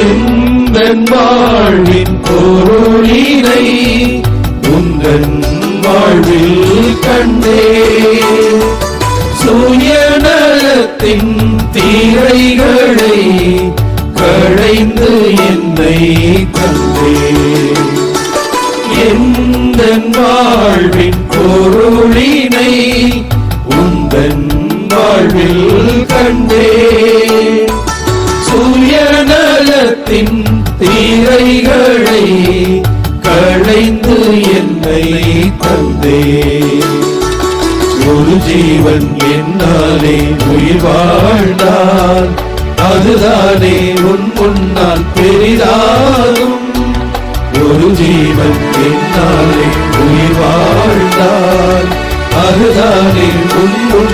எந்தன் வாழ்வின் பொருளினை உந்தன் வாழ்வில் கண்டே சுயநலத்தின் தீரைகளை களைந்து என்னை தந்தே எந்தன் வாழ்வின் பொருளினை உந்தன் வாழ்வில் கண்டே தீரைகளை களைந்து என்னை தந்தே. ஒரு ஜீவன் என்னாலே உயிர் வாழ்ந்தால் அதுதானே உன் முன்னால் பெரிதாகும். ஒரு ஜீவன் என்னாலே உயிர் வாழ்ந்தால் அதுதானே உன் முன்னால்